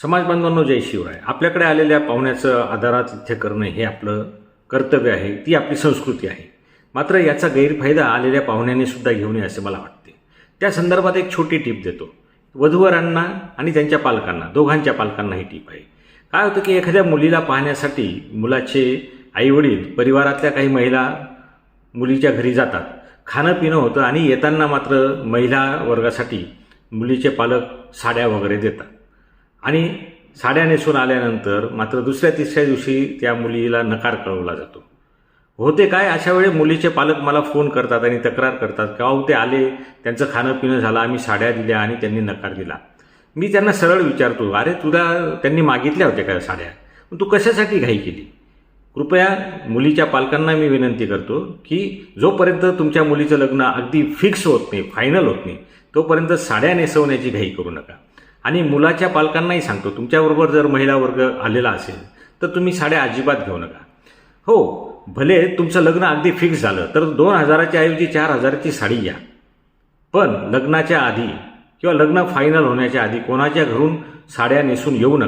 समाज बांधवांनो जय शिवराय. आपल्याकडे आलेल्या पाहुण्याचं आदरातिथ्य करणं हे आपलं कर्तव्य आहे ती आपली संस्कृती आहे. मात्र याचा गैरफायदा आलेल्या पाहुण्याने सुद्धा घेऊ नये असे मला वाटते. त्या संदर्भात एक छोटी टीप देतो. वधूवरांना आणि त्यांच्या पालकांना दोघांच्या पालकांना ही टीप आहे. काय होतं की एखाद्या मुलीला पाहण्यासाठी मुलाचे आईवडील परिवारातल्या काही महिला मुलीच्या घरी जातात. खाणं पिणं होतं आणि येताना मात्र महिला वर्गासाठी मुलीचे पालक साड्या वगैरे देतात. आणि साड्या नेसून आल्यानंतर मात्र दुसऱ्या तिसऱ्या दिवशी त्या मुलीला नकार कळवला जातो. होते काय? अशा वेळी मुलीचे पालक मला फोन करतात आणि तक्रार करतात का अहो ते आले त्यांचं खाणं पिणं झालं आम्ही साड्या दिल्या आणि त्यांनी नकार दिला. मी त्यांना सरळ विचारतो अरे तुला त्यांनी मागितल्या होत्या का साड्या? मग तू कशासाठी घाई केली? कृपया मुलीच्या पालकांना मी विनंती करतो की जोपर्यंत तुमच्या मुलीचं लग्न अगदी फिक्स होत नाही फायनल होत नाही तोपर्यंत साड्या नेसवण्याची घाई करू नका. आणि मुलाच्या पालकांनाही सांगतो तुमच्याबरोबर जर महिला वर्ग आलेला असेल तर तुम्ही साड्या अजिबात घेऊ नका. हो भले तुमचं लग्न अगदी फिक्स झालं तर दोन हजाराच्या ऐवजी चार हजाराची साडी घ्या. पण लग्नाच्या आधी किंवा लग्न फायनल होण्याच्या आधी कोणाच्या घरून साड्या नेसून येऊ नका.